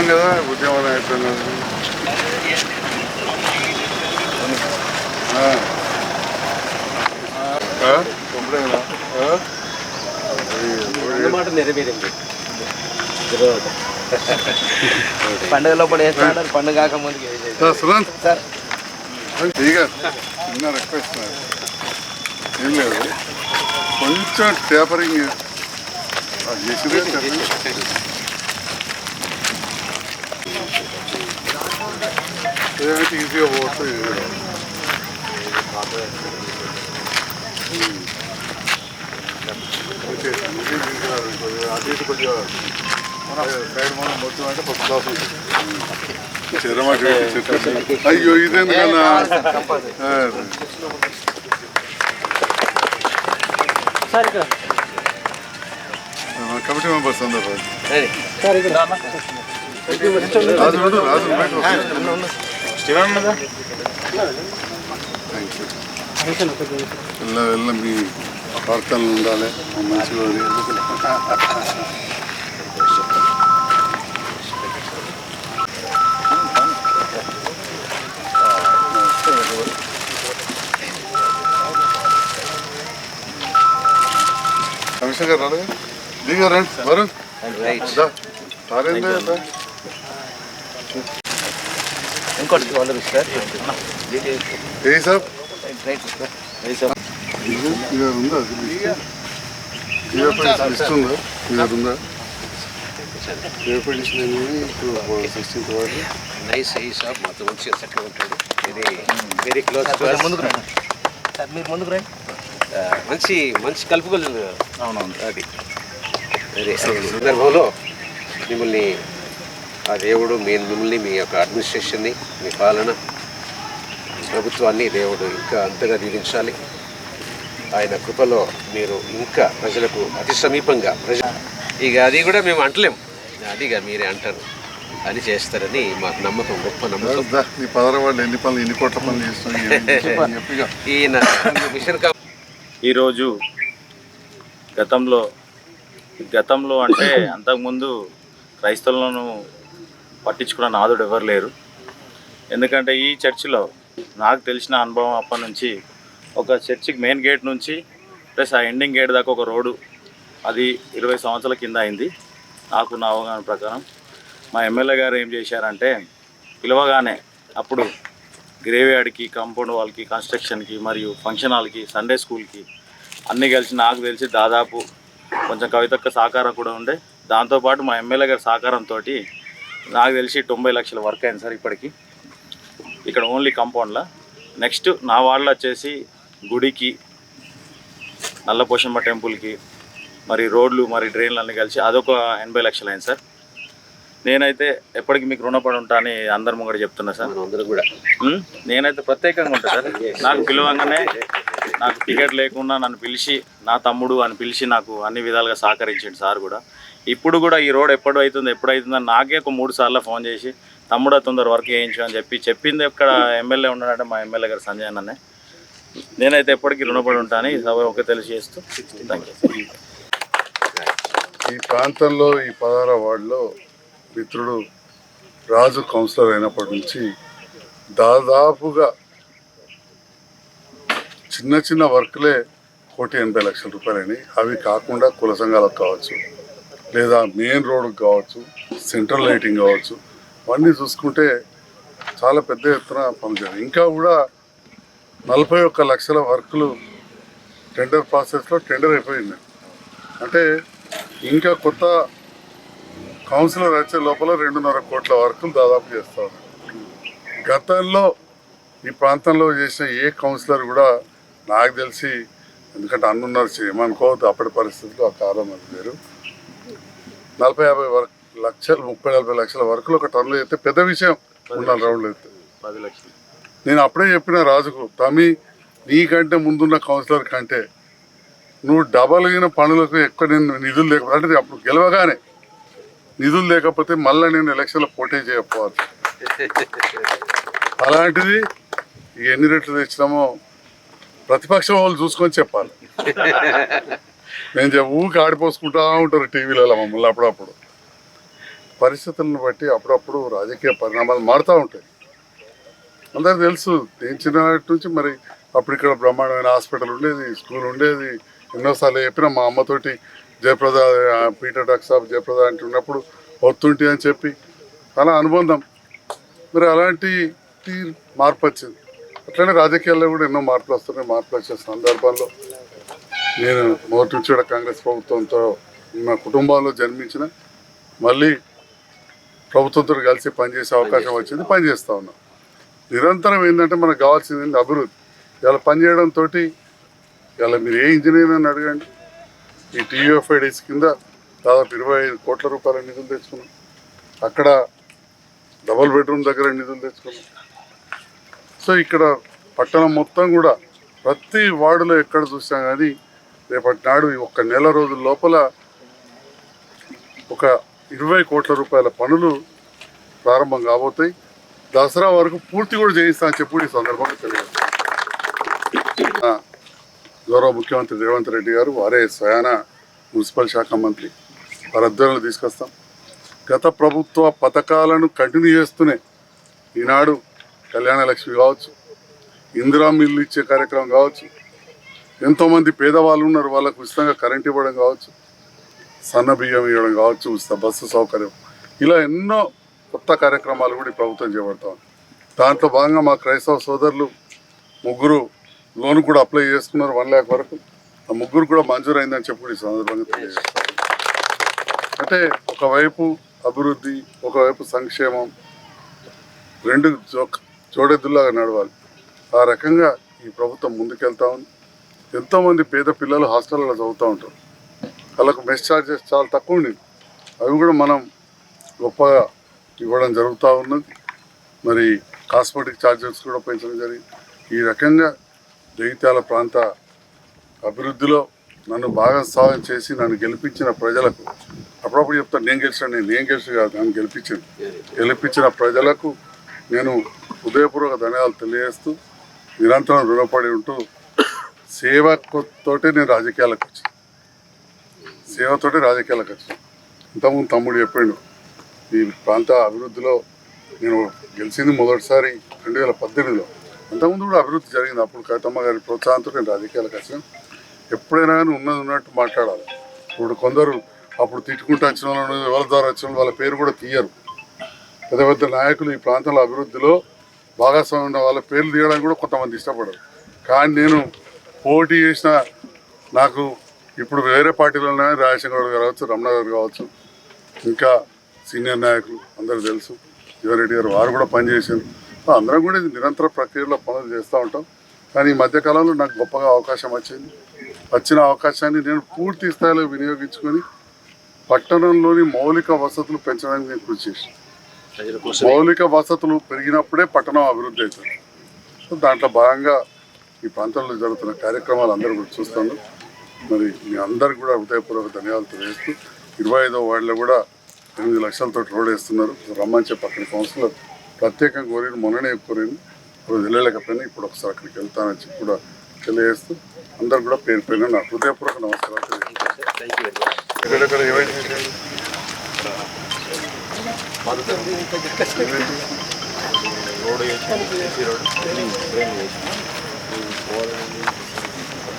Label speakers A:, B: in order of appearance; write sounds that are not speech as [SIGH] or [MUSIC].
A: చెప్పినాం కదా ఉద్యమం అయిపోయినది ఆ. ఆ? కంప్లైంట్ ఆ?
B: మాట నెరవేరింది. పండుగ లోపల వేస్తున్నారు పండుగ కాక ముందుకు
A: సార్ సునంత్
B: సార్.
A: ఇక చిన్న రిక్వెస్ట్ నాది. ఏం లేదు. కొంచెం టేపరింగ్ అది చేసిరే చెప్పండి. ఏదైతే ఈజీగా కొద్దిగా అటు ఇటు కొద్దిగా సైడ్ మనం మొత్తం అంటే క్లాస్ ఉంటుంది చెరమాటి అయ్యో ఇదేందుకన్నా కమిటీ మెంబర్స్ అందరూ రాజు రాజు బయట థ్యాంక్ యూ వెళ్ళ వెళ్ళ మీ వార్తలు ఉండాలి మంచిగా కమిషనర్ గారు రాలేదు దిగారండి వరుణ్
B: రైట్
A: దా. తారేందే దా.
B: ఇంకోటి వాళ్ళు సార్.
A: ఏ సాబ్
C: నైస్ ఈ షాప్ మాతో మంచిగా చక్కగా ఉంటాడు. ఇది వెరీ క్లోజ్
B: ముందుకు రండి. సార్ మీరు ముందుకు రండి.
C: మంచి మంచి కలుపుగలు అవునవును. అది. వెరీ సందర్భంలో మిమ్మల్ని ఆ దేవుడు మీ మిమ్మల్ని మీ యొక్క అడ్మినిస్ట్రేషన్ని మీ పాలన ప్రభుత్వాన్ని దేవుడు ఇంకా అంతగా దీవించాలి. ఆయన కృపలో మీరు ఇంకా ప్రజలకు అతి సమీపంగా ప్రజ ఇక అది కూడా మేము అంటలేం. అదిగా మీరే అంటారు. అని చేస్తారని మాకు నమ్మకం గొప్ప నమ్మకం.
A: దా, ఈ పదహారు వాళ్ళు ఎన్ని పనులు ఎన్ని కోట్ల పనులు చేస్తున్నాయి [LAUGHS] చెప్పిగా?
C: ఈయన మిషన్ కా
D: ఈరోజు గతంలో గతంలో అంటే అంతకుముందు క్రైస్తవులను పట్టించుకున్న నాదుడు ఎవరు లేరు. ఎందుకంటే ఈ చర్చిలో నాకు తెలిసిన అనుభవం అప్పటి నుంచి ఒక చర్చికి మెయిన్ గేట్ నుంచి ప్లస్ ఆ ఎండింగ్ గేట్ దాకా ఒక రోడ్డు అది ఇరవై సంవత్సరాల కింద అయింది. నాకు నా అవగాహన ప్రకారం మా ఎమ్మెల్యే గారు ఏం చేశారంటే పిలవగానే అప్పుడు గ్రేవ్యార్డ్కి కాంపౌండ్ వాళ్ళకి కన్స్ట్రక్షన్కి మరియు ఫంక్షన్ హాల్కి సండే స్కూల్కి అన్నీ కలిసి నాకు తెలిసి దాదాపు కొంచెం కవితక్క సహకారం కూడా ఉండే. దాంతోపాటు మా ఎమ్మెల్యే గారి సహకారంతో నాకు తెలిసి తొంభై లక్షల వర్క్ అయింది సార్ ఇప్పటికి. ఇక్కడ ఓన్లీ కాంపౌండ్లో నెక్స్ట్ నా వాళ్ళు వచ్చేసి గుడికి నల్లపోషమ్మ టెంపుల్కి మరి రోడ్లు మరి డ్రైన్లు అన్నీ కలిసి అదొక ఎనభై లక్షలు అయింది సార్. నేనైతే ఎప్పటికీ మీకు రుణపడి ఉంటా అని అందరి ముంగడ చెప్తున్నా సార్.
C: అందరూ కూడా.
D: నేనైతే ప్రత్యేకంగా ఉంటా సార్. నాకు పిలవంగానే నాకు టికెట్ లేకుండా నన్ను పిలిచి నా తమ్ముడు అని పిలిచి నాకు అన్ని విధాలుగా సహకరించిండు సార్ కూడా. ఇప్పుడు కూడా ఈ రోడ్ ఎప్పుడు అవుతుంది ఎప్పుడు అవుతుందని నాకే ఒక మూడు సార్లు ఫోన్ చేసి తమ్ముడు తొందర వర్క్ చేయించు అని చెప్పి చెప్పింది ఎక్కడ ఎమ్మెల్యే ఉన్నాడంటే మా ఎమ్మెల్యే గారు సంజయ్ అన్నే నేనైతే ఎప్పటికీ రుణపడి ఉంటాను ఈ సభ ఒక తెలిసి చేస్తూ థ్యాంక్ యూ
A: ఈ ప్రాంతంలో ఈ పదహార వార్డులో మిత్రుడు రాజు కౌన్సిలర్ అయినప్పటి నుంచి దాదాపుగా చిన్న చిన్న వర్క్లే కోటి ఎనభై లక్షల రూపాయలని అవి కాకుండా కుల సంఘాలకు కావచ్చు లేదా మెయిన్ రోడ్కి కావచ్చు సెంట్రల్ లైటింగ్ కావచ్చు అవన్నీ చూసుకుంటే చాలా పెద్ద ఎత్తున పనిచేయాలి ఇంకా కూడా నలభై ఒక్క లక్షల వర్కులు టెండర్ ప్రాసెస్లో టెండర్ అయిపోయింది. అంటే ఇంకా కొత్త కౌన్సిలర్ వచ్చే లోపల రెండున్నర కోట్ల వర్కులు దాదాపు చేస్తారు గతంలో ఈ ప్రాంతంలో చేసిన ఏ కౌన్సిలర్ కూడా నాకు తెలిసి ఎందుకంటే అన్నున్నారు చేయమనుకోవద్దు అప్పటి పరిస్థితుల్లో ఆ కాలం అది వేరు. నలభై యాభై వర్క్ లక్షలు ముప్పై నలభై లక్షల వర్కులు ఒక టన్నులు అయితే పెద్ద విషయం. ఉండాలి రౌండ్లు అయితే. నేను అప్పుడే చెప్పిన రాజుకు తమి నీకంటే ముందున్న కౌన్సిలర్ కంటే నువ్వు డబల్ అయిన పనులకు ఎక్కువ నేను నిధులు లేకపోతే అంటే అప్పుడు గెలవగానే నిధులు లేకపోతే మళ్ళీ నేను ఎలక్షన్లో పోటీ చేయకపోవాలి [LAUGHS] అలాంటిది ఎన్ని రెట్లు తెచ్చినామో ప్రతిపక్షం వాళ్ళు చూసుకొని చెప్పాలి. నేను చెప్ప ఊకి ఆడిపోసుకుంటా ఉంటారు టీవీలలో మమ్మల్ని అప్పుడప్పుడు. పరిస్థితులను బట్టి అప్పుడప్పుడు రాజకీయ పరిణామాలు మారుతూ ఉంటాయి. అందరికి తెలుసు నేను చిన్ననాటి నుంచి మరి అప్పుడు ఇక్కడ బ్రహ్మాండమైన హాస్పిటల్ ఉండేది స్కూల్ ఉండేది. ఎన్నోసార్లు చెప్పిన మా అమ్మతోటి జయప్రద పీటర్ డాక్టర్ సాబ్ జయప్రద అంటే ఉన్నప్పుడు వస్తుంటే అని చెప్పి అలా అనుబంధం. మరి అలాంటి టీ మార్పు వచ్చింది. అట్లనే రాజకీయాల్లో కూడా ఎన్నో మార్పులు వస్తున్నాయి. మార్పులు వచ్చే సందర్భాల్లో నేను మొదటి నుంచి కూడా కాంగ్రెస్ ప్రభుత్వంతో నా కుటుంబంలో జన్మించిన మళ్ళీ ప్రభుత్వంతో కలిసి పనిచేసే అవకాశం వచ్చింది పనిచేస్తా ఉన్నాం. నిరంతరం ఏంటంటే మనకు కావాల్సింది? అభివృద్ధి. ఇలా పనిచేయడంతో ఇలా మీరు ఏ ఇంజనీర్ అని అడగండి. ఈ టీయూఎఫ్ఐడిస్ కింద దాదాపు ఇరవై ఐదు కోట్ల రూపాయల నిధులు తెచ్చుకున్నాం. అక్కడ డబుల్ బెడ్రూమ్ దగ్గర నిధులు తెచ్చుకున్నాం. సో ఇక్కడ పట్టణం మొత్తం కూడా ప్రతి వార్డులో ఎక్కడ చూసినా కానీ రేపటి నాడు ఒక నెల రోజుల లోపల ఒక ఇరవై కోట్ల రూపాయల పనులు ప్రారంభం కాబోతాయి. దసరా వరకు పూర్తి కూడా చేయిస్తా అని చెప్పి ఈ సందర్భంగా తెలియదు గౌరవ ముఖ్యమంత్రి రేవంత్ రెడ్డి గారు వారే స్వయాన మున్సిపల్ శాఖ మంత్రి. వారి అధ్వర్యంలో తీసుకొస్తాం. గత ప్రభుత్వ పథకాలను కంటిన్యూ చేస్తూనే ఈనాడు కళ్యాణ లక్ష్మి కావచ్చు ఇందిరా మిల్లు ఇచ్చే కార్యక్రమం కావచ్చు ఎంతోమంది పేదవాళ్ళు ఉన్నారు వాళ్ళకు ఉచితంగా కరెంట్ ఇవ్వడం కావచ్చు సన్న బియ్యం ఇవ్వడం కావచ్చు ఉచిత బస్సు సౌకర్యం. ఇలా ఎన్నో కొత్త కార్యక్రమాలు కూడా ప్రభుత్వం చేపడతాం దాంట్లో భాగంగా మా క్రైస్తవ సోదరులు ముగ్గురు లోన్ కూడా అప్లై చేసుకున్నారు వన్ ల్యాక్ వరకు. ఆ ముగ్గురు కూడా మంజూరైందని చెప్పి కూడా ఈ సందర్భంగా తెలియజేస్తాను అంటే ఒకవైపు అభివృద్ధి ఒకవైపు సంక్షేమం రెండు జోడెద్దులాగా నడవాలి. ఆ రకంగా ఈ ప్రభుత్వం ముందుకెళ్తా ఉంది. ఎంతోమంది పేద పిల్లలు హాస్టల్లో చదువుతూ ఉంటారు. వాళ్ళకు మెస్ ఛార్జెస్ చాలా తక్కువ ఉండేవి అవి కూడా మనం గొప్పగా ఇవ్వడం జరుగుతూ ఉన్నది. మరి కాస్మెటిక్ ఛార్జెస్ కూడా పెంచడం జరిగింది. ఈ రకంగా జగిత్యాల ప్రాంత అభివృద్ధిలో నన్ను భాగస్వామ్యం చేసి నన్ను గెలిపించిన ప్రజలకు అప్పుడప్పుడు చెప్తాను నేను గెలిచాను నేను నేను గెలిచి కాదు నన్ను గెలిపించింది. గెలిపించిన ప్రజలకు నేను హృదయపూర్వక ధన్యవాదాలు తెలియజేస్తూ నిరంతరం రుణపడి ఉంటూ సేవతోటే నేను రాజకీయాలకు వచ్చాను సేవతోటే రాజకీయాలకు వచ్చాను ఇంతకుముందు తమ్ముడు చెప్పిండు ఈ ప్రాంత అభివృద్ధిలో నేను గెలిచింది మొదటిసారి రెండు వేల పద్దెనిమిదిలో. అంతకుముందు కూడా అభివృద్ధి జరిగింది. అప్పుడు కవితమ్మ గారి ప్రోత్సాహంతో నేను రాజకీయాలకు వచ్చాను. ఎప్పుడైనా కానీ ఉన్నది ఉన్నట్టు మాట్లాడాలి. ఇప్పుడు కొందరు అప్పుడు తిట్టుకుంటూ వచ్చిన వాళ్ళు ఎవరి ద్వారా వచ్చిన వాళ్ళ పేరు కూడా తీయరు. పెద్ద పెద్ద నాయకులు ఈ ప్రాంతంలో అభివృద్ధిలో భాగస్వామ్యం ఉన్న వాళ్ళ పేర్లు తీయడానికి కూడా కొంతమంది ఇష్టపడరు. కానీ నేను పోటీ చేసిన నాకు ఇప్పుడు వేరే పార్టీలో ఉన్నాయి రాజశేఖర గారు కావచ్చు రమణ గారు కావచ్చు ఇంకా సీనియర్ నాయకులు అందరూ తెలుసు యువరెడ్డి గారు వారు కూడా పనిచేసారు అందరం కూడా నిరంతర ప్రక్రియలో పనులు చేస్తూ ఉంటాం. కానీ ఈ మధ్యకాలంలో నాకు గొప్పగా అవకాశం వచ్చింది. వచ్చిన అవకాశాన్ని నేను పూర్తి స్థాయిలో వినియోగించుకొని పట్టణంలోని మౌలిక వసతులు పెంచడానికి నేను కృషి చేశాను. మౌలిక వసతులు పెరిగినప్పుడే పట్టణం అభివృద్ధి అవుతుంది. సో దాంట్లో భాగంగా ఈ ప్రాంతంలో జరుగుతున్న కార్యక్రమాలు అందరూ కూడా చూస్తాను. మరి మీ అందరికి కూడా హృదయపూర్వక ధన్యవాదాలు తెలియజేస్తూ ఇరవై ఐదో వార్డులో కూడా ఎనిమిది లక్షలతో రోడ్ వేస్తున్నారు. రమ్మని చెప్పి అక్కడి కౌన్సిలర్ ప్రత్యేకంగా కోరిన మొన్ననే కోరిన ఇప్పుడు వెళ్ళలేకపోయినా ఇప్పుడు ఒకసారి అక్కడికి వెళ్తానని చెప్పి కూడా తెలియజేస్తూ అందరు కూడా పేరు పేరున నా హృదయపూర్వక నమస్కారాలు తెలియజేస్తాను ఎక్కడెక్కడ ఏమైనా?
D: రోడ్ వేసి రోడ్ డ్రైన్ వేసి